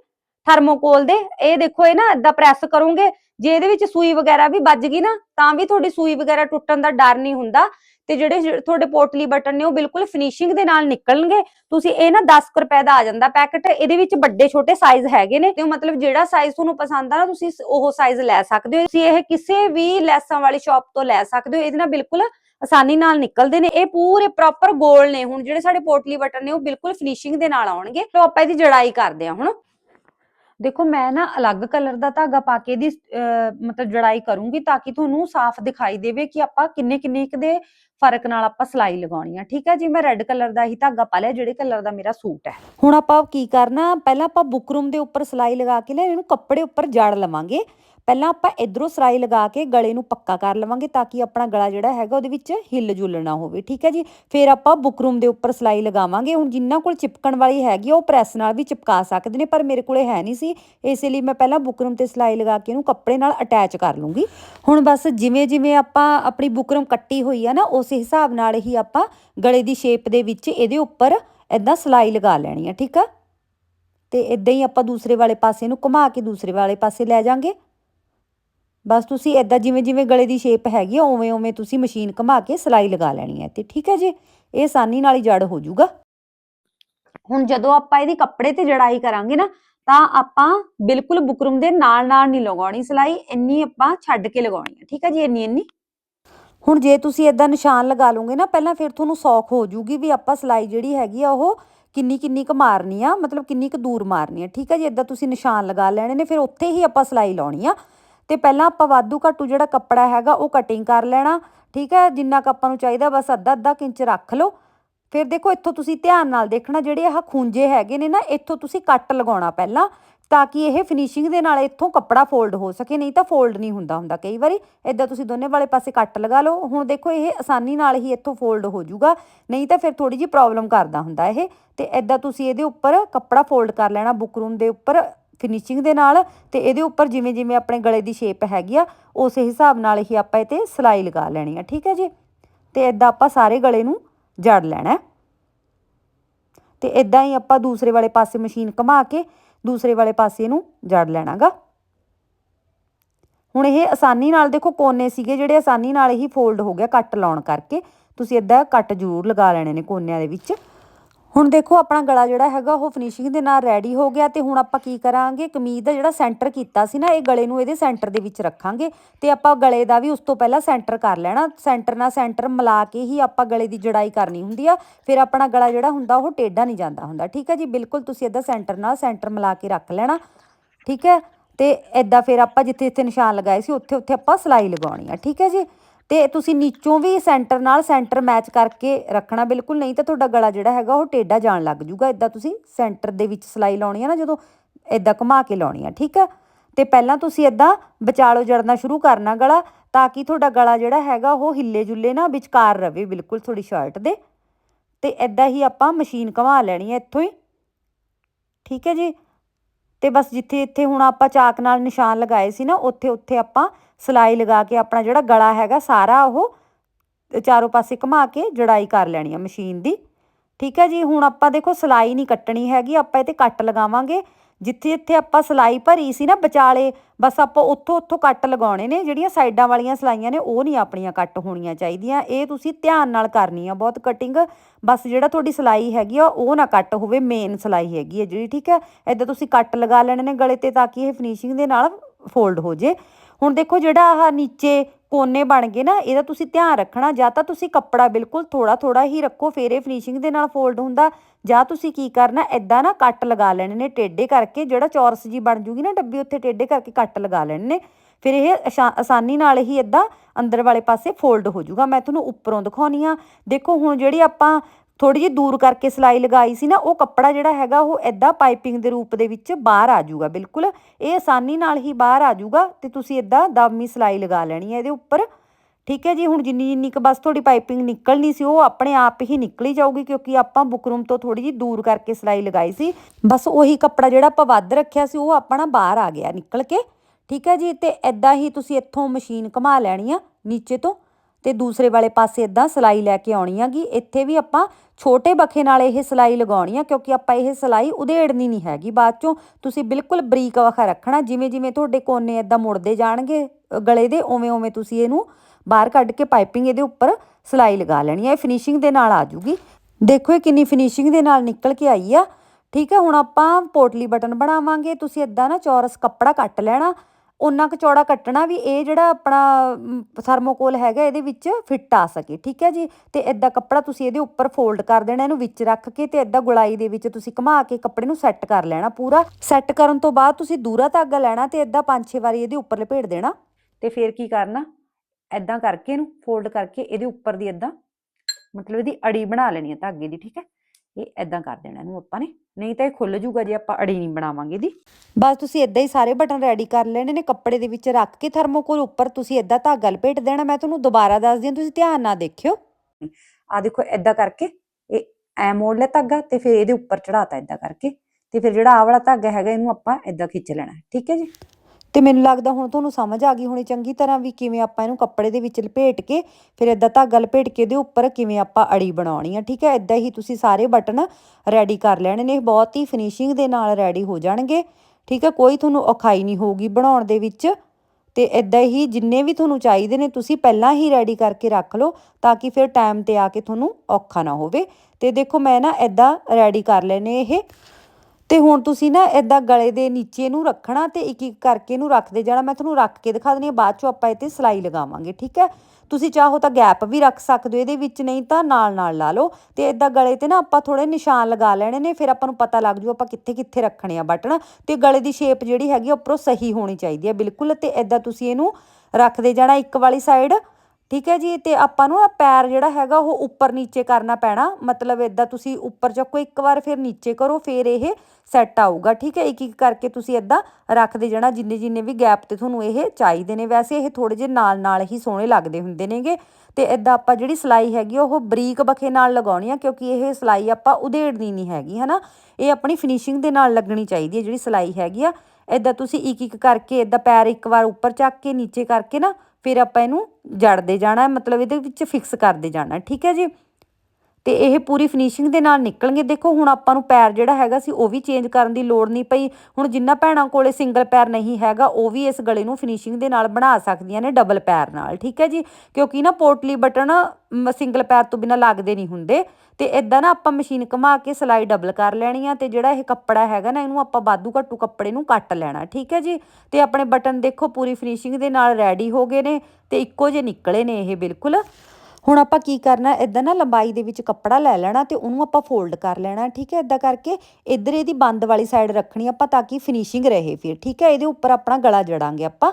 ਥਰਮੋਕੋਲ ਦੇ, ਇਹ ਦੇਖੋ ਇਹ ਨਾ ਇਦਾਂ ਪ੍ਰੈਸ ਕਰੋਗੇ, ਜੇ ਇਹਦੇ ਵਿੱਚ ਸੂਈ ਵਗੈਰਾ ਵੀ ਵੱਜ ਗਈ ਨਾ, ਤਾਂ ਵੀ ਤੁਹਾਡੀ ਸੂਈ ਵਗੈਰਾ ਟੁੱਟਣ ਦਾ ਡਰ ਨਹੀਂ ਹੁੰਦਾ। ਤੇ ਜਿਹੜੇ ਤੁਹਾਡੇ ਪੋਟਲੀ ਬਟਨ ਨੇ ਉਹ ਬਿਲਕੁਲ ਫਿਨਿਸ਼ਿੰਗ ਦੇ ਨਾਲ ਨਿਕਲਣਗੇ। ਤੁਸੀਂ ਇਹ ਨਾ 10 ਰੁਪਏ ਦਾ ਆ ਜਾਂਦਾ ਪੈਕਟ ਇਹਦੇ ਵਿੱਚ ਵੱਡੇ ਛੋਟੇ ਸਾਈਜ਼ ਹੈਗੇ ਨੇ। ਤੇ ਮਤਲਬ ਜਿਹੜਾ ਸਾਈਜ਼ ਤੁਹਾਨੂੰ ਪਸੰਦ ਆ ਨਾ, ਤੁਸੀਂ ਉਹ ਸਾਈਜ਼ ਲੈ ਸਕਦੇ ਹੋ। ਤੁਸੀਂ ਇਹ ਕਿਸੇ ਵੀ ਲੈਸਾਂ ਵਾਲੀ ਸ਼ਾਪ ਤੋਂ ਲੈ ਸਕਦੇ ਹੋ। ਇਹਦੇ ਨਾਲ ਬਿਲਕੁਲ ਆਸਾਨੀ ਨਾਲ ਨਿਕਲਦੇ ਨੇ। ਇਹ ਪੂਰੇ ਪ੍ਰੋਪਰ ਗੋਲ ਨੇ। ਹੁਣ ਜਿਹੜੇ ਸਾਡੇ ਪੋਟਲੀ ਬਟਨ ਨੇ, ਉਹ ਬਿਲਕੁਲ ਫਿਨਿਸ਼ਿੰਗ ਦੇ ਨਾਲ ਆਉਣਗੇ। ਤੇ ਆਪਾਂ ਇਹਦੀ ਜੜਾਈ ਕਰਦੇ ਹਾਂ ਹੁਣ। ਦੇਖੋ, ਮੈਂ ਨਾ ਅਲੱਗ ਕਲਰ ਦਾ ਧਾਗਾ ਪਾ ਕੇ ਇਹਦੀ ਮਤਲਬ ਜੜਾਈ ਕਰੂੰਗੀ ਤਾਂ ਕਿ ਤੁਹਾਨੂੰ ਸਾਫ਼ ਦਿਖਾਈ ਦੇਵੇ ਕਿ ਆਪਾਂ ਕਿੰਨੇ ਕਿੰਨੇ ਕੁ ਦੇ ਫ਼ਰਕ ਨਾਲ ਆਪਾਂ ਸਲਾਈ ਲਗਾਉਣੀ ਆ। ਠੀਕ ਹੈ ਜੀ, ਮੈਂ ਰੈੱਡ ਕਲਰ ਦਾ ਹੀ ਧਾਗਾ ਪਾ ਲਿਆ, ਜਿਹੜੇ ਕਲਰ ਦਾ ਮੇਰਾ ਸੂਟ ਹੈ। ਹੁਣ ਆਪਾਂ ਕੀ ਕਰਨਾ, ਪਹਿਲਾਂ ਆਪਾਂ ਬੁਕਰਮ ਦੇ ਉੱਪਰ ਸਲਾਈ ਲਗਾ ਕੇ ਨਾ ਇਹਨੂੰ ਕੱਪੜੇ ਉੱਪਰ ਜੜ ਲਵਾਂਗੇ। ਪਹਿਲਾਂ ਆਪਾਂ ਇਧਰੋਂ ਸਲਾਈ ਲਗਾ ਕੇ ਗਲੇ ਨੂੰ ਪੱਕਾ ਕਰ ਲਵਾਂਗੇ ਤਾਂ ਕਿ ਆਪਣਾ ਗਲਾ ਜਿਹੜਾ ਹੈਗਾ ਉਹਦੇ ਵਿੱਚ ਹਿੱਲ ਜੁਲ ਨਾ ਹੋਵੇ ਠੀਕ ਹੈ ਜੀ? ਫਿਰ ਆਪਾਂ ਬੁਕਰਮ ਦੇ ਉੱਪਰ ਸਲਾਈ ਲਗਾਵਾਂਗੇ। ਹੁਣ ਜਿਨ੍ਹਾਂ ਕੋਲ ਚਿਪਕਣ ਵਾਲੀ ਹੈਗੀ ਆ, ਉਹ ਪ੍ਰੈਸ ਨਾਲ ਵੀ ਚਿਪਕਾ ਸਕਦੇ ਨੇ ਪਰ ਮੇਰੇ ਕੋਲੇ ਹੈ ਨਹੀਂ ਸੀ। ਇਸੇ ਲਈ ਮੈਂ ਪਹਿਲਾਂ ਬੁਕਰਮ ਤੇ ਸਲਾਈ ਲਗਾ ਕੇ ਇਹਨੂੰ ਕੱਪੜੇ ਨਾਲ ਅਟੈਚ ਕਰ ਲੂੰਗੀ। ਹੁਣ ਬਸ ਜਿਵੇਂ ਜਿਵੇਂ ਆਪਾਂ ਆਪਣੀ ਬੁਕਰਮ ਕੱਟੀ ਹੋਈ ਆ ਨਾ ਉਸ ਹਿਸਾਬ ਨਾਲ ਹੀ ਆਪਾਂ ਗਲੇ ਦੀ ਸ਼ੇਪ ਦੇ ਵਿੱਚ ਇਹਦੇ ਉੱਪਰ ਇਦਾਂ ਸਲਾਈ ਲਗਾ ਲੈਣੀ ਆ ਠੀਕ ਆ? ਤੇ ਇਦਾਂ ਹੀ ਆਪਾਂ ਦੂਸਰੇ ਵਾਲੇ ਪਾਸੇ ਨੂੰ ਘੁਮਾ ਕੇ ਦੂਸਰੇ ਵਾਲੇ ਪਾਸੇ ਲੈ ਜਾਾਂਗੇ। ਬਸ ਤੁਸੀਂ ਇਦਾਂ ਜਿਵੇਂ ਜਿਵੇਂ ਗਲੇ ਦੀ ਸ਼ੇਪ ਹੈਗੀ ਆ, ਉਵੇਂ ਤੁਸੀਂ ਮਸ਼ੀਨ ਘੁਮਾ ਕੇ ਸਲਾਈ ਲਗਾ ਲੈਣੀ ਹੈ ਤੇ ਠੀਕ ਹੈ ਜੀ? ਇਹ ਆਸਾਨੀ ਨਾਲ ਹੀ ਜੜ ਹੋ ਜਾਊਗਾ। ਹੁਣ ਜਦੋਂ ਆਪਾਂ ਇਹਦੀ ਕੱਪੜੇ ਤੇ ਜੜਾਈ ਕਰਾਂਗੇ ਨਾ, ਤਾਂ ਆਪਾਂ ਬਿਲਕੁਲ ਬੁਕਰਮ ਦੇ ਨਾਲ ਨਾਲ ਨਹੀਂ ਲਗਾਉਣੀ ਸਲਾਈ, ਇੰਨੀ ਆਪਾਂ ਛੱਡ ਕੇ ਲਗਾਉਣੀ ਹੈ, ਠੀਕ ਹੈ ਜੀ, ਇੰਨੀ ਇੰਨੀ? ਹੁਣ ਜੇ ਤੁਸੀਂ ਇਦਾਂ ਨਿਸ਼ਾਨ ਲਗਾ ਲਓਗੇ ਨਾ, ਪਹਿਲਾਂ ਫਿਰ ਤੁਹਾਨੂੰ ਸੌਖ ਹੋ ਜਾਊਗੀ ਵੀ ਆਪਾਂ ਸਲਾਈ ਜਿਹੜੀ ਹੈਗੀ ਆ, ਉਹ ਕਿੰਨੀ ਕਿੰਨੀ ਕੁ ਮਾਰਨੀ ਆ, ਮਤਲਬ ਕਿੰਨੀ ਕੁ ਦੂਰ ਮਾਰਨੀ ਆ, ਠੀਕ ਹੈ ਜੀ? ਇਦਾਂ ਤੁਸੀਂ ਨਿਸ਼ਾਨ ਲਗਾ ਲੈਣੇ ਨੇ, ਫਿਰ ਉੱਥੇ ਹੀ ਆਪਾਂ ਸਲਾਈ ਲਾਉਣੀ ਆ। ਤੇ ਪਹਿਲਾਂ ਆਪਾਂ ਵਾਧੂ ਘਾਟੂ ਜਿਹੜਾ ਕੱਪੜਾ ਹੈਗਾ ਉਹ ਕਟਿੰਗ ਕਰ ਲੈਣਾ, ਠੀਕ ਹੈ? ਜਿੰਨਾ ਕੁ ਆਪਾਂ ਨੂੰ ਚਾਹੀਦਾ, ਬਸ ਅੱਧਾ ਅੱਧਾ ਕੁ ਇੰਚ ਰੱਖ ਲਓ। ਫਿਰ ਦੇਖੋ, ਇੱਥੋਂ ਤੁਸੀਂ ਧਿਆਨ ਨਾਲ ਦੇਖਣਾ, ਜਿਹੜੇ ਆਹ ਖੂੰਜੇ ਹੈਗੇ ਨੇ ਨਾ, ਇੱਥੋਂ ਤੁਸੀਂ ਕੱਟ ਲਗਾਉਣਾ ਪਹਿਲਾਂ, ਤਾਂ ਕਿ ਇਹ ਫਿਨਿਸ਼ਿੰਗ ਦੇ ਨਾਲ ਇੱਥੋਂ ਕੱਪੜਾ ਫੋਲਡ ਹੋ ਸਕੇ। ਨਹੀਂ ਤਾਂ ਫੋਲਡ ਨਹੀਂ ਹੁੰਦਾ ਹੁੰਦਾ ਕਈ ਵਾਰੀ। ਇਦਾਂ ਤੁਸੀਂ ਦੋਨੇ ਵਾਲੇ ਪਾਸੇ ਕੱਟ ਲਗਾ ਲਓ। ਹੁਣ ਦੇਖੋ, ਇਹ ਆਸਾਨੀ ਨਾਲ ਹੀ ਇੱਥੋਂ ਫੋਲਡ ਹੋ ਜਾਊਗਾ। ਨਹੀਂ ਤਾਂ ਫਿਰ ਥੋੜੀ ਜਿਹੀ ਪ੍ਰੋਬਲਮ ਕਰਦਾ ਹੁੰਦਾ ਇਹ। ਤੇ ਇਦਾਂ ਤੁਸੀਂ ਇਹਦੇ ਉੱਪਰ ਕੱਪੜਾ ਫੋਲਡ ਕਰ ਲੈਣਾ ਬੁਕਰਮ ਦੇ ਉੱਪਰ। ਫਿਨਿਸ਼ਿੰਗ ਦੇ ਨਾਲ ਤੇ ਇਹਦੇ ਉੱਪਰ ਜਿਵੇਂ ਜਿਵੇਂ ਆਪਣੇ ਗਲੇ ਦੀ ਸ਼ੇਪ ਹੈਗੀ ਆ, ਉਸੇ ਹਿਸਾਬ ਨਾਲ ਹੀ ਆਪਾਂ ਇਹ ਤੇ ਸਲਾਈ ਲਗਾ ਲੈਣੀ ਆ, ਠੀਕ ਹੈ ਜੀ? ਤੇ ਇਦਾਂ ਆਪਾਂ ਸਾਰੇ ਗਲੇ ਨੂੰ ਜੜ ਲੈਣਾ ਤੇ ਇਦਾਂ ਹੀ ਆਪਾਂ ਦੂਸਰੇ ਵਾਲੇ ਪਾਸੇ ਮਸ਼ੀਨ ਘੁਮਾ ਕੇ ਦੂਸਰੇ ਵਾਲੇ ਪਾਸੇ ਨੂੰ ਜੜ ਲੈਣਾਗਾ। ਹੁਣ ਇਹ ਆਸਾਨੀ ਨਾਲ ਦੇਖੋ ਕੋਨੇ ਸੀਗੇ ਜਿਹੜੇ ਆਸਾਨੀ ਨਾਲ ਹੀ ਫੋਲਡ ਹੋ ਗਿਆ ਕੱਟ ਲਾਉਣ ਕਰਕੇ। ਤੁਸੀਂ ਇਦਾਂ ਕੱਟ ਜ਼ਰੂਰ ਲਗਾ ਲੈਣੇ ਨੇ ਕੋਨਿਆਂ ਦੇ ਵਿੱਚ। ਹੁਣ ਦੇਖੋ, ਆਪਣਾ ਗਲਾ ਜਿਹੜਾ ਹੈਗਾ, ਉਹ ਫਿਨਿਸ਼ਿੰਗ ਦੇ ਨਾਲ ਰੈਡੀ ਹੋ ਗਿਆ ਤੇ ਹੁਣ ਆਪਾਂ ਕੀ ਕਰਾਂਗੇ? ਕਮੀਜ਼ ਦਾ ਜਿਹੜਾ ਸੈਂਟਰ ਕੀਤਾ ਸੀ ਨਾ, ਇਹ ਗਲੇ ਨੂੰ ਇਹਦੇ ਸੈਂਟਰ ਦੇ ਵਿੱਚ ਰੱਖਾਂਗੇ ਤੇ ਆਪਾਂ ਗਲੇ ਦਾ ਵੀ ਉਸ ਤੋਂ ਪਹਿਲਾਂ ਸੈਂਟਰ ਕਰ ਲੈਣਾ। ਸੈਂਟਰ ਨਾਲ ਸੈਂਟਰ ਮਿਲਾ ਕੇ ਹੀ ਆਪਾਂ ਗਲੇ ਦੀ ਜੜਾਈ ਕਰਨੀ ਹੁੰਦੀ ਆ। ਫਿਰ ਆਪਣਾ ਗਲਾ ਜਿਹੜਾ ਹੁੰਦਾ, ਉਹ ਟੇਢਾ ਨਹੀਂ ਜਾਂਦਾ ਹੁੰਦਾ। ਠੀਕ ਹੈ ਜੀ? ਬਿਲਕੁਲ ਤੁਸੀਂ ਇਦਾਂ ਸੈਂਟਰ ਨਾਲ ਸੈਂਟਰ ਮਿਲਾ ਕੇ ਰੱਖ ਲੈਣਾ। ਠੀਕ ਹੈ ਤੇ ਇਦਾਂ ਫਿਰ ਆਪਾਂ ਜਿੱਥੇ ਜਿੱਥੇ ਨਿਸ਼ਾਨ ਲਗਾਏ ਸੀ ਉੱਥੇ ਉੱਥੇ ਆਪਾਂ ਸਲਾਈ ਲਗਾਉਣੀ ਆ। ਠੀਕ ਹੈ ਜੀ? ਤੇ ਤੁਸੀਂ ਨੀਚੋਂ ਵੀ ਸੈਂਟਰ ਨਾਲ ਸੈਂਟਰ ਮੈਚ ਕਰਕੇ ਰੱਖਣਾ ਬਿਲਕੁਲ, ਨਹੀਂ ਤਾਂ ਤੁਹਾਡਾ ਗਲਾ ਜਿਹੜਾ ਹੈਗਾ ਉਹ ਟੇਢਾ ਜਾਣ ਲੱਗ ਜੂਗਾ। ਇਦਾਂ ਤੁਸੀਂ ਸੈਂਟਰ ਦੇ ਵਿੱਚ ਸਲਾਈ ਲਾਉਣੀ ਆ ਨਾ, ਜਦੋਂ ਇਦਾਂ ਘੁਮਾ ਕੇ ਲਾਉਣੀ ਆ, ਠੀਕ ਹੈ ਤੇ ਪਹਿਲਾਂ ਤੁਸੀਂ ਇਦਾਂ ਵਿਚਾਲੋ ਜੜਨਾ ਸ਼ੁਰੂ ਕਰਨਾ ਗਲਾ, ਤਾਂ ਕਿ ਤੁਹਾਡਾ ਗਲਾ ਜਿਹੜਾ ਹੈਗਾ ਉਹ ਹਿੱਲੇ ਜੁੱਲੇ ਨਾ, ਵਿਚਕਾਰ ਰਵੇ ਬਿਲਕੁਲ ਤੁਹਾਡੀ ਸ਼ਰਟ ਦੇ। ਤੇ ਇਦਾਂ ਹੀ ਆਪਾਂ ਮਸ਼ੀਨ ਘੁਮਾ ਲੈਣੀ ਹੈ ਇੱਥੋਂ ਹੀ। ਠੀਕ ਹੈ ਜੀ? ਤੇ ਬਸ ਜਿੱਥੇ ਇੱਥੇ ਹੁਣ ਆਪਾਂ ਚਾਕ ਨਾਲ ਨਿਸ਼ਾਨ ਲਗਾਏ ਸੀ ਨਾ, ਉੱਥੇ ਉੱਥੇ ਆਪਾਂ ਸਲਾਈ ਲਗਾ ਕੇ ਆਪਣਾ ਜਿਹੜਾ ਗਲਾ ਹੈਗਾ ਸਾਰਾ ਉਹ ਚਾਰੋਂ ਪਾਸੇ ਘੁਮਾ ਕੇ ਜੜਾਈ ਕਰ ਲੈਣੀ ਆ ਮਸ਼ੀਨ ਦੀ। ਠੀਕ ਹੈ ਜੀ, ਹੁਣ ਆਪਾਂ ਦੇਖੋ ਸਲਾਈ ਨਹੀਂ ਕੱਟਣੀ ਹੈਗੀ, ਆਪਾਂ ਇਹ ਤੇ ਕੱਟ ਲਗਾਵਾਂਗੇ। ਜਿੱਥੇ ਜਿੱਥੇ ਆਪਾਂ ਸਲਾਈ ਭਰੀ ਸੀ ਨਾ ਵਿਚਾਲੇ, ਬਸ ਆਪਾਂ ਉੱਥੋਂ ਉੱਥੋਂ ਕੱਟ ਲਗਾਉਣੇ ਨੇ, ਜਿਹੜੀਆਂ ਸਾਈਡਾਂ ਵਾਲੀਆਂ ਸਲਾਈਆਂ ਨੇ, ਉਹ ਨਹੀਂ ਆਪਣੀਆਂ ਕੱਟ ਹੋਣੀਆਂ ਚਾਹੀਦੀਆਂ। ਇਹ ਤੁਸੀਂ ਧਿਆਨ ਨਾਲ ਕਰਨੀ ਆ, ਬਹੁਤ ਕਟਿੰਗ ਬਸ ਜਿਹੜਾ ਤੁਹਾਡੀ ਸਲਾਈ ਹੈਗੀ ਆ, ਉਹ ਨਾ ਕੱਟ ਹੋਵੇ ਮੇਨ ਸਲਾਈ ਹੈਗੀ ਹੈ ਜਿਹੜੀ, ਠੀਕ ਹੈ? ਇਦਾਂ ਤੁਸੀਂ ਕੱਟ ਲਗਾ ਲੈਣੇ ਨੇ ਗਲੇ ਤੇ ਤਾਂ ਕਿ ਇਹ ਫਿਨਿਸ਼ਿੰਗ ਦੇ ਨਾਲ ਫੋਲਡ ਹੋ ਜੇ। ਹੁਣ ਦੇਖੋ ਜਿਹੜਾ ਆਹ ਨੀਚੇ ਕੋਨੇ ਬਣ ਗਏ ਨਾ, ਇਹਦਾ ਤੁਸੀਂ ਧਿਆਨ ਰੱਖਣਾ, ਜਾਂ ਤਾਂ ਤੁਸੀਂ ਕੱਪੜਾ ਬਿਲਕੁਲ ਥੋੜਾ ਥੋੜਾ ਹੀ ਰੱਖੋ, ਫੇਰ ਇਹ ਫਿਨਿਸ਼ਿੰਗ ਦੇ ਨਾਲ ਫੋਲਡ ਹੁੰਦਾ, ਜਾਂ ਤੁਸੀਂ ਕੀ ਕਰਨਾ ਐਦਾਂ ਨਾ ਕੱਟ ਲਗਾ ਲੈਣੇ ਨੇ ਟੇਢੇ ਕਰਕੇ, ਜਿਹੜਾ ਚੌਰਸ ਜੀ ਬਣ ਜੂਗੀ ਨਾ ਡੱਬੀ, ਉੱਥੇ ਟੇਢੇ ਕਰਕੇ ਕੱਟ ਲਗਾ ਲੈਣੇ ਨੇ, ਫਿਰ ਇਹ ਆਸਾਨੀ ਨਾਲ ਹੀ ਇਦਾਂ ਅੰਦਰ ਵਾਲੇ ਪਾਸੇ ਫੋਲਡ ਹੋ ਜਾਊਗਾ ਮੈਂ ਤੁਹਾਨੂੰ ਉੱਪਰੋਂ ਦਿਖਾਉਣੀ ਆ, ਦੇਖੋ ਹੁਣ ਜਿਹੜੀ ਆਪਾਂ ਥੋੜੀ ਜਿਹੀ ਦੂਰ ਕਰਕੇ ਸਿਲਾਈ ਲਗਾਈ ਸੀ ਨਾ, ਉਹ ਕੱਪੜਾ ਜਿਹੜਾ ਹੈਗਾ ਉਹ ਐਦਾਂ ਪਾਈਪਿੰਗ ਦੇ ਰੂਪ ਦੇ ਵਿੱਚ ਬਾਹਰ ਆ ਜਾਊਗਾ, ਬਿਲਕੁਲ। ਇਹ ਆਸਾਨੀ ਨਾਲ ਹੀ ਬਾਹਰ ਆ ਜਾਊਗਾ ਤੇ ਤੁਸੀਂ ਐਦਾਂ ਦਾਮੀ ਸਿਲਾਈ ਲਗਾ ਲੈਣੀ ਹੈ ਇਹਦੇ ਉੱਪਰ। ਠੀਕ ਹੈ ਜੀ, ਹੁਣ ਜਿੰਨੀ ਜਿੰਨੀ ਕੁ ਬਸ ਤੁਹਾਡੀ ਪਾਈਪਿੰਗ ਨਿਕਲਣੀ ਸੀ, ਉਹ ਆਪਣੇ ਆਪ ਹੀ ਨਿਕਲੀ ਜਾਊਗੀ ਕਿਉਂਕਿ ਆਪਾਂ ਬੁਕਰਮ ਤੋਂ ਥੋੜੀ ਜਿਹੀ ਦੂਰ ਕਰਕੇ ਸਿਲਾਈ ਲਗਾਈ ਸੀ। ਬਸ ਉਹੀ ਕੱਪੜਾ ਜਿਹੜਾ ਆਪਾਂ ਵੱਧ ਰੱਖਿਆ ਸੀ, ਉਹ ਆਪਣਾ ਬਾਹਰ ਆ ਗਿਆ ਨਿਕਲ ਕੇ। ਠੀਕ ਹੈ ਜੀ, ਤੇ ਐਦਾਂ ਹੀ ਤੁਸੀਂ ਇੱਥੋਂ ਮਸ਼ੀਨ ਘੁਮਾ ਲੈਣੀ ਆ ਨੀਚੇ ਤੋਂ। ਤੇ ਦੂਸਰੇ ਵਾਲੇ ਪਾਸੇ ਇਦਾਂ ਸਿਲਾਈ ਲੈ ਕੇ ਆਉਣੀ ਆਗੀ ਇੱਥੇ ਵੀ ਆਪਾਂ ਛੋਟੇ ਬਖੇ ਨਾਲ ਇਹ ਸਿਲਾਈ ਲਗਾਉਣੀ ਆ, ਕਿਉਂਕਿ ਆਪਾਂ ਇਹ ਸਿਲਾਈ ਉਧੇੜਨੀ ਨਹੀਂ ਹੈਗੀ। ਬਾਅਦ ਚੋਂ ਤੁਸੀਂ ਬਿਲਕੁਲ ਬਰੀਕ ਵਖਾ ਰੱਖਣਾ, ਜਿਵੇਂ ਜਿਵੇਂ ਤੁਹਾਡੇ ਕੋਨੇ ਇਦਾਂ ਮੁੜਦੇ ਜਾਣਗੇ ਗਲੇ ਦੇ, ਉਵੇਂ ਉਵੇਂ ਤੁਸੀਂ ਇਹਨੂੰ ਬਾਹਰ ਕੱਢ ਕੇ ਪਾਈਪਿੰਗ ਇਹਦੇ ਉੱਪਰ ਸਿਲਾਈ ਲਗਾ ਲੈਣੀ ਆ। ਇਹ ਫਿਨਿਸ਼ਿੰਗ ਦੇ ਨਾਲ ਆ ਜੂਗੀ। ਦੇਖੋ ਇਹ ਕਿੰਨੀ ਫਿਨਿਸ਼ਿੰਗ ਦੇ ਨਾਲ ਨਿਕਲ ਕੇ ਆਈ ਆ। ਠੀਕ ਹੈ ਹੁਣ ਆਪਾਂ ਪੋਟਲੀ ਬਟਨ ਬਣਾਵਾਂਗੇ। ਤੁਸੀਂ ਇਦਾਂ ਨਾ ਚੌਰਸ ਕੱਪੜਾ ਕੱਟ ਲੈਣਾ ਉਹਨਾਂ ਕੁ ਚੌੜਾ ਕੱਟਣਾ ਵੀ ਇਹ ਜਿਹੜਾ ਆਪਣਾ ਥਰਮੋਕੋਲ ਹੈਗਾ ਇਹਦੇ ਵਿੱਚ ਫਿੱਟ ਆ ਸਕੇ, ਠੀਕ ਹੈ ਜੀ? ਤੇ ਇਦਾਂ ਕੱਪੜਾ ਤੁਸੀਂ ਇਹਦੇ ਉੱਪਰ ਫੋਲਡ ਕਰ ਦੇਣਾ, ਇਹਨੂੰ ਵਿੱਚ ਰੱਖ ਕੇ ਤੇ ਇਦਾਂ ਗੁਲਾਈ ਦੇ ਵਿੱਚ ਤੁਸੀਂ ਘੁਮਾ ਕੇ ਕੱਪੜੇ ਨੂੰ ਸੈੱਟ ਕਰ ਲੈਣਾ ਪੂਰਾ। ਸੈੱਟ ਕਰਨ ਤੋਂ ਬਾਅਦ ਤੁਸੀਂ ਦੂਰਾ ਧਾਗਾ ਲੈਣਾ ਤੇ ਇਦਾਂ ਪੰਜ ਛੇ ਵਾਰੀ ਇਹਦੇ ਉੱਪਰ ਲਪੇਟ ਦੇਣਾ। ਤੇ ਫਿਰ ਕੀ ਕਰਨਾ? ਇਦਾਂ ਕਰਕੇ ਇਹਨੂੰ ਫੋਲਡ ਕਰਕੇ ਇਹਦੇ ਉੱਪਰ ਦੀ ਇਦਾਂ ਮਤਲਬ ਇਹਦੀ ਅੜੀ ਬਣਾ ਲੈਣੀ ਹੈ ਧਾਗੇ ਦੀ, ਠੀਕ ਹੈ? ਇਹ ਇਦਾਂ ਕਰ ਦੇਣਾ ਇਹਨੂੰ ਆਪਾਂ ਨੇ। ਨਹੀਂ ਤਾਂ ਇਹ ਖੁੱਲ ਜੂਗਾ ਜੇ ਆਪਾਂ ਅੜੀ ਨਹੀਂ ਬਣਾਵਾਂਗੇ ਇਹਦੀ। ਬਸ ਤੁਸੀਂ ਇਦਾਂ ਹੀ ਸਾਰੇ ਬਟਨ ਰੈਡੀ ਕਰ ਲੈਣੇ ਨੇ ਕੱਪੜੇ ਦੇ ਵਿੱਚ ਰੱਖ ਕੇ ਥਰਮੋਕੋਲ ਉੱਪਰ ਤੁਸੀਂ ਇਦਾਂ ਧਾਗਾ ਲਪੇਟ ਦੇਣਾ ਮੈਂ ਤੁਹਾਨੂੰ ਦੁਬਾਰਾ ਦੱਸਦੀ ਹਾਂ ਤੁਸੀਂ ਧਿਆਨ ਨਾਲ ਦੇਖਿਓ। ਆ ਦੇਖੋ ਇਦਾਂ ਕਰਕੇ ਇਹ ਐ ਮੋੜ ਲਿਆ ਧਾਗਾ ਤੇ ਫਿਰ ਇਹਦੇ ਉੱਪਰ ਚੜਾਤਾ ਇਦਾਂ ਕਰਕੇ। ਤੇ ਫਿਰ ਜਿਹੜਾ ਆਹ ਵਾਲਾ ਧਾਗਾ ਹੈਗਾ ਇਹਨੂੰ ਆਪਾਂ ਇਦਾਂ ਖਿੱਚ ਲੈਣਾ ਠੀਕ ਹੈ ਜੀ? ਤੇ ਮੈਨੂੰ ਲੱਗਦਾ ਹੁਣ ਤੁਹਾਨੂੰ ਸਮਝ ਆ ਗਈ ਹੋਣੀ ਚੰਗੀ ਤਰ੍ਹਾਂ ਵੀ ਕਿਵੇਂ ਆਪਾਂ ਇਹਨੂੰ ਕੱਪੜੇ ਦੇ ਵਿੱਚ ਲਪੇਟ ਕੇ, ਫਿਰ ਇਦਾਂ ਧਾਗਾ ਲਪੇਟ ਕੇ ਇਹਦੇ ਉੱਪਰ ਕਿਵੇਂ ਆਪਾਂ ਅੜੀ ਬਣਾਉਣੀ ਆ, ਠੀਕ ਹੈ? ਇਦਾਂ ਹੀ ਤੁਸੀਂ ਸਾਰੇ ਬਟਨ ਰੈਡੀ ਕਰ ਲੈਣੇ ਨੇ ਬਹੁਤ ਹੀ ਫਿਨਿਸ਼ਿੰਗ ਦੇ ਨਾਲ ਰੈਡੀ ਹੋ ਜਾਣਗੇ, ਠੀਕ ਹੈ? ਕੋਈ ਤੁਹਾਨੂੰ ਔਖਾਈ ਨਹੀਂ ਹੋਊਗੀ ਬਣਾਉਣ ਦੇ ਵਿੱਚ, ਤੇ ਇਦਾਂ ਹੀ ਜਿੰਨੇ ਵੀ ਤੁਹਾਨੂੰ ਚਾਹੀਦੇ ਨੇ ਤੁਸੀਂ ਪਹਿਲਾਂ ਹੀ ਰੈਡੀ ਕਰਕੇ ਰੱਖ ਲਓ, ਤਾਂ ਕਿ ਫਿਰ ਟਾਈਮ ਤੇ ਆ ਕੇ ਤੁਹਾਨੂੰ ਔਖਾ ਨਾ ਹੋਵੇ, ਤੇ ਦੇਖੋ ਮੈਂ ਨਾ ਇਦਾਂ ਰੈਡੀ ਕਰ ਲੈਨੇ ਇਹ ਤੇ ਹੁਣ ਤੁਸੀਂ ਨਾ ਇਦਾਂ ਗਲੇ ਦੇ ਨੀਚੇ ਨੂੰ ਰੱਖਣਾ ਤੇ ਇੱਕ ਇੱਕ ਕਰਕੇ ਇਹਨੂੰ ਰੱਖਦੇ ਜਾਣਾ। ਮੈਂ ਤੁਹਾਨੂੰ ਰੱਖ ਕੇ ਦਿਖਾ ਦਿੰਦੀ ਹਾਂ, ਬਾਅਦ ਚੋਂ ਆਪਾਂ ਇਹ ਤੇ ਸਿਲਾਈ ਲਗਾਵਾਂਗੇ, ਠੀਕ ਹੈ? ਤੁਸੀਂ ਚਾਹੋ ਤਾਂ ਗੈਪ ਵੀ ਰੱਖ ਸਕਦੇ ਹੋ ਇਹਦੇ ਵਿੱਚ, ਨਹੀਂ ਤਾਂ ਨਾਲ ਨਾਲ ਲਾ ਲਓ। ਤੇ ਇਦਾਂ ਗਲੇ ਤੇ ਨਾ ਆਪਾਂ ਥੋੜੇ ਨਿਸ਼ਾਨ ਲਗਾ ਲੈਣੇ ਨੇ, ਫਿਰ ਆਪਾਂ ਨੂੰ ਪਤਾ ਲੱਗ ਜੂ ਆਪਾਂ ਕਿੱਥੇ ਕਿੱਥੇ ਰੱਖਣੇ ਆ ਬਟਨ। ਤੇ ਗਲੇ ਦੀ ਸ਼ੇਪ ਜਿਹੜੀ ਹੈਗੀ ਉੱਪਰੋਂ ਸਹੀ ਹੋਣੀ ਚਾਹੀਦੀ ਹੈ ਬਿਲਕੁਲ। ਤੇ ਇਦਾਂ ਤੁਸੀਂ ਇਹਨੂੰ ਰੱਖਦੇ ਜਾਣਾ ਇੱਕ ਵਾਲੀ ਸਾਈਡ ਠੀਕ ਹੈ ਜੀ ਤੇ ਆਪਾਂ ਨੂੰ ਨਾ ਪੈਰ ਜਿਹੜਾ ਹੈਗਾ ਉਹ ਉੱਪਰ ਨੀਚੇ ਕਰਨਾ ਪੈਣਾ। ਮਤਲਬ ਇਦਾਂ ਤੁਸੀਂ ਉੱਪਰ ਚੱਕੋ ਇੱਕ ਵਾਰ ਫਿਰ ਨੀਚੇ ਕਰੋ ਫਿਰ ਇਹ ਸੈੱਟ ਆਊਗਾ। ਠੀਕ ਹੈ ਇੱਕ ਇੱਕ ਕਰਕੇ ਤੁਸੀਂ ਇਦਾਂ ਰੱਖਦੇ ਜਾਣਾ ਜਿੰਨੇ ਜਿੰਨੇ ਵੀ ਗੈਪ ਤੇ ਤੁਹਾਨੂੰ ਇਹ ਚਾਹੀਦੇ ਨੇ। ਵੈਸੇ ਇਹ ਥੋੜੇ ਜਿਹੇ ਨਾਲ ਨਾਲ ਹੀ ਸੋਹਣੇ ਲੱਗਦੇ ਹੁੰਦੇ ਨੇਗੇ। ਤੇ ਇਦਾਂ ਆਪਾਂ ਜਿਹੜੀ ਸਿਲਾਈ ਹੈਗੀ ਆ, ਉਹ ਬਰੀਕ ਬਖੇ ਨਾਲ ਲਗਾਉਣੀ ਆ ਕਿਉਂਕਿ ਇਹ ਸਿਲਾਈ ਆਪਾਂ ਉਧੇੜਨੀ ਨਹੀਂ ਹੈਗੀ ਹਨਾ? ਇਹ ਆਪਣੀ ਫਿਨਿਸ਼ਿੰਗ ਦੇ ਨਾਲ ਲੱਗਣੀ ਚਾਹੀਦੀ ਹੈ ਜਿਹੜੀ ਸਿਲਾਈ ਹੈਗੀ ਆ। ਇਦਾਂ ਤੁਸੀਂ ਇੱਕ ਇੱਕ ਕਰਕੇ ਇਦਾਂ ਪੈਰ ਇੱਕ ਵਾਰ ਉੱਪਰ ਚੱਕ ਕੇ ਨੀਚੇ ਕਰਕੇ ਨਾ ਫਿਰ ਆਪਾਂ ਇਹਨੂੰ ਜੜਦੇ ਜਾਣਾ ਮਤਲਬ ਇਹਦੇ ਵਿੱਚ ਫਿਕਸ ਕਰਦੇ ਜਾਣਾ ਠੀਕ ਹੈ ਜੀ? ਤੇ ਇਹ ਪੂਰੀ ਫਿਨਿਸ਼ਿੰਗ ਦੇ ਨਾਲ ਨਿਕਲਣਗੇ। ਦੇਖੋ, ਹੁਣ ਆਪਾਂ ਨੂੰ ਪੈਰ ਜਿਹੜਾ ਹੈਗਾ ਸੀ, ਉਹ ਵੀ ਚੇਂਜ ਕਰਨ ਦੀ ਲੋੜ ਨਹੀਂ ਪਈ। ਹੁਣ ਜਿੰਨਾ ਭੈਣਾਂ ਕੋਲੇ ਸਿੰਗਲ ਪੈਰ ਨਹੀਂ ਹੈਗਾ, ਉਹ ਵੀ ਇਸ ਗਲੇ ਨੂੰ ਫਿਨਿਸ਼ਿੰਗ ਦੇ ਨਾਲ ਬਣਾ ਸਕਦੀਆਂ ਨੇ ਡਬਲ ਪੈਰ ਨਾਲ, ਠੀਕ ਹੈ ਜੀ? ਕਿਉਂਕਿ ਨਾ ਪੋਟਲੀ ਬਟਨ ਸਿੰਗਲ ਪੈਰ ਤੋਂ ਬਿਨਾ ਲੱਗਦੇ ਨਹੀਂ ਹੁੰਦੇ। ਤੇ ਇਦਾਂ ਨਾ ਆਪਾਂ ਮਸ਼ੀਨ ਘੁਮਾ ਕੇ ਸਿਲਾਈ ਡਬਲ ਕਰ ਲੈਣੀ ਆ ਤੇ ਜਿਹੜਾ ਇਹ ਕੱਪੜਾ ਹੈਗਾ ਨਾ, ਇਹਨੂੰ ਆਪਾਂ ਬਾਦੂ ਘੱਟੂ ਕੱਪੜੇ ਨੂੰ ਕੱਟ ਲੈਣਾ, ਠੀਕ ਹੈ ਜੀ? ਤੇ ਆਪਣੇ ਬਟਨ ਦੇਖੋ, ਪੂਰੀ ਫਿਨਿਸ਼ਿੰਗ ਦੇ ਨਾਲ ਰੈਡੀ ਹੋ ਗਏ ਨੇ ਤੇ ਇੱਕੋ ਜਿਹੇ ਨਿਕਲੇ ਨੇ ਇਹ ਬਿਲਕੁਲ। ਹੁਣ ਆਪਾਂ ਕੀ ਕਰਨਾ ਇਦਾਂ ਨਾ ਲੰਬਾਈ ਦੇ ਵਿੱਚ ਕੱਪੜਾ ਲੈ ਲੈਣਾ ਤੇ ਉਹਨੂੰ ਆਪਾਂ ਫੋਲਡ ਕਰ ਲੈਣਾ, ਠੀਕ ਹੈ? ਇਦਾਂ ਕਰਕੇ ਇੱਧਰ ਇਹਦੀ ਬੰਦ ਵਾਲੀ ਸਾਈਡ ਰੱਖਣੀ ਆਪਾਂ ਤਾਂ ਕਿ ਫਿਨਿਸ਼ਿੰਗ ਰਹੇ ਫਿਰ, ਠੀਕ ਹੈ? ਇਹਦੇ ਉੱਪਰ ਆਪਣਾ ਗਲਾ ਜੜਾਂਗੇ ਆਪਾਂ।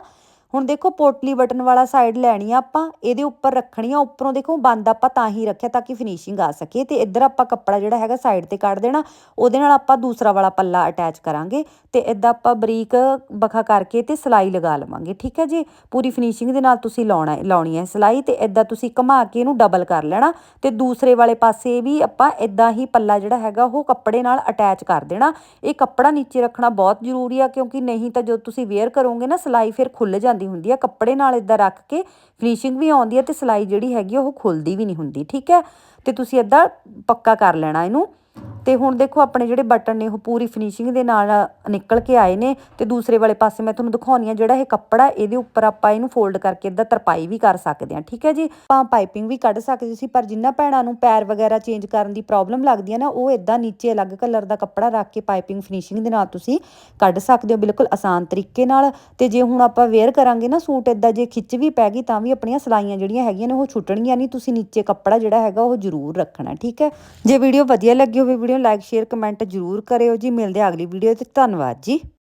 ਹੁਣ ਦੇਖੋ ਪੋਟਲੀ ਬਟਨ ਵਾਲਾ ਸਾਈਡ ਲੈਣੀ ਆ ਆਪਾਂ, ਇਹਦੇ ਉੱਪਰ ਰੱਖਣੀ ਆ, ਉੱਪਰੋਂ ਦੇਖੋ ਬੰਦ ਆਪਾਂ ਤਾਂ ਹੀ ਰੱਖਿਆ ਤਾਂ ਕਿ ਫਿਨਿਸ਼ਿੰਗ ਆ ਸਕੇ ਤੇ ਇੱਧਰ ਆਪਾਂ ਕੱਪੜਾ ਜਿਹੜਾ ਹੈਗਾ ਸਾਈਡ ਤੇ ਕੱਢ ਦੇਣਾ, ਉਹਦੇ ਨਾਲ ਆਪਾਂ ਦੂਸਰਾ ਵਾਲਾ ਪੱਲਾ ਅਟੈਚ ਕਰਾਂਗੇ ਤੇ ਇਦਾਂ ਆਪਾਂ ਬਰੀਕ ਬਖਾ ਕਰਕੇ ਤੇ ਸਿਲਾਈ ਲਗਾ ਲਵਾਂਗੇ, ਠੀਕ ਹੈ ਜੀ? ਪੂਰੀ ਫਿਨਿਸ਼ਿੰਗ ਦੇ ਨਾਲ ਤੁਸੀਂ ਲਾਉਣਾ, ਲਾਉਣੀ ਹੈ ਸਿਲਾਈ ਤੇ ਇਦਾਂ ਤੁਸੀਂ ਘੁਮਾ ਕੇ ਇਹਨੂੰ ਡਬਲ ਕਰ ਲੈਣਾ ਤੇ ਦੂਸਰੇ ਵਾਲੇ ਪਾਸੇ ਵੀ ਆਪਾਂ ਇਦਾਂ ਹੀ ਪੱਲਾ ਜਿਹੜਾ ਹੈਗਾ ਉਹ ਕੱਪੜੇ ਨਾਲ ਅਟੈਚ ਕਰ ਦੇਣਾ। ਇਹ ਕੱਪੜਾ ਨੀਚੇ ਰੱਖਣਾ ਬਹੁਤ ਜ਼ਰੂਰੀ ਆ ਕਿਉਂਕਿ ਨਹੀਂ ਤਾਂ ਜਦੋਂ ਤੁਸੀਂ ਵੇਅਰ ਕਰੋਗੇ ਨਾ ਸਿਲਾਈ ਫਿਰ ਖੁੱਲ ਜਾਂਦੀ ਹੁੰਦੀ ਆ, ਕੱਪੜੇ ਨਾਲ ਇਦਾਂ ਰੱਖ ਕੇ ਫਿਨਿਸ਼ਿੰਗ ਵੀ ਆਉਂਦੀ ਹੈ ਤੇ ਸਿਲਾਈ ਜਿਹੜੀ ਹੈਗੀ ਆ, ਉਹ ਖੁੱਲਦੀ ਵੀ ਨਹੀਂ ਹੁੰਦੀ, ਠੀਕ ਹੈ? ਤੇ ਤੁਸੀਂ ਇਦਾਂ ਪੱਕਾ ਕਰ ਲੈਣਾ ਇਹਨੂੰ। ਤੇ ਹੁਣ ਦੇਖੋ ਆਪਣੇ ਜਿਹੜੇ ਬਟਨ ਨੇ ਉਹ ਪੂਰੀ ਫਿਨਿਸ਼ਿੰਗ ਦੇ ਨਾਲ ਨਿਕਲ ਕੇ ਆਏ ਨੇ ਤੇ ਦੂਸਰੇ ਵਾਲੇ ਪਾਸੇ ਮੈਂ ਤੁਹਾਨੂੰ ਦਿਖਾਉਣੀ ਆ ਜਿਹੜਾ ਇਹ ਕੱਪੜਾ ਇਹਦੇ ਉੱਪਰ ਆਪਾਂ ਇਹਨੂੰ ਫੋਲਡ ਕਰਕੇ ਇਦਾਂ ਤਰਪਾਈ ਵੀ ਕਰ ਸਕਦੇ ਆ, ਠੀਕ ਹੈ ਜੀ? ਆਪਾਂ ਪਾਈਪਿੰਗ ਵੀ ਕੱਢ ਸਕਦੇ ਸੀ, ਪਰ ਜਿੰਨਾ ਭੈਣਾਂ ਨੂੰ ਪੈਰ ਵਗੈਰਾ ਚੇਂਜ ਕਰਨ ਦੀ ਪ੍ਰੋਬਲਮ ਲੱਗਦੀ ਹੈ ਨਾ, ਉਹ ਇਦਾਂ ਨੀਚੇ ਅਲੱਗ ਕਲਰ ਦਾ ਕੱਪੜਾ ਰੱਖ ਕੇ ਪਾਈਪਿੰਗ ਫਿਨਿਸ਼ਿੰਗ ਦੇ ਨਾਲ ਤੁਸੀਂ ਕੱਢ ਸਕਦੇ ਹੋ ਬਿਲਕੁਲ ਆਸਾਨ ਤਰੀਕੇ ਨਾਲ। ਤੇ ਜੇ ਹੁਣ ਆਪਾਂ ਵੇਅਰ ਕਰਾਂਗੇ ਨਾ ਸੂਟ ਇਦਾਂ ਜੇ ਖਿੱਚ ਵੀ ਪੈ ਗਈ ਤਾਂ ਵੀ ਆਪਣੀਆਂ ਸਲਾਈਆਂ ਜਿਹੜੀਆਂ ਹੈਗੀਆਂ ਨੇ, ਉਹ ਛੁੱਟਣਗੀਆਂ ਨਹੀਂ, ਤੁਸੀਂ ਨੀਚੇ ਕੱਪੜਾ ਜਿਹੜਾ ਹੈਗਾ ਉਹ ਜ਼ਰੂਰ ਰੱਖਣਾ, ਠੀਕ ਹੈ? ਜੇ ਵੀਡੀਓ ਵਧੀਆ ਲੱਗੀ ਹੋਵੇ ਵੀਡੀਓ ਲਾਈਕ ਸ਼ੇਅਰ ਕਮੈਂਟ ਜ਼ਰੂਰ ਕਰਿਓ ਜੀ। ਮਿਲਦੇ ਆ ਅਗਲੀ ਵੀਡੀਓ ਤੇ। ਧੰਨਵਾਦ ਜੀ।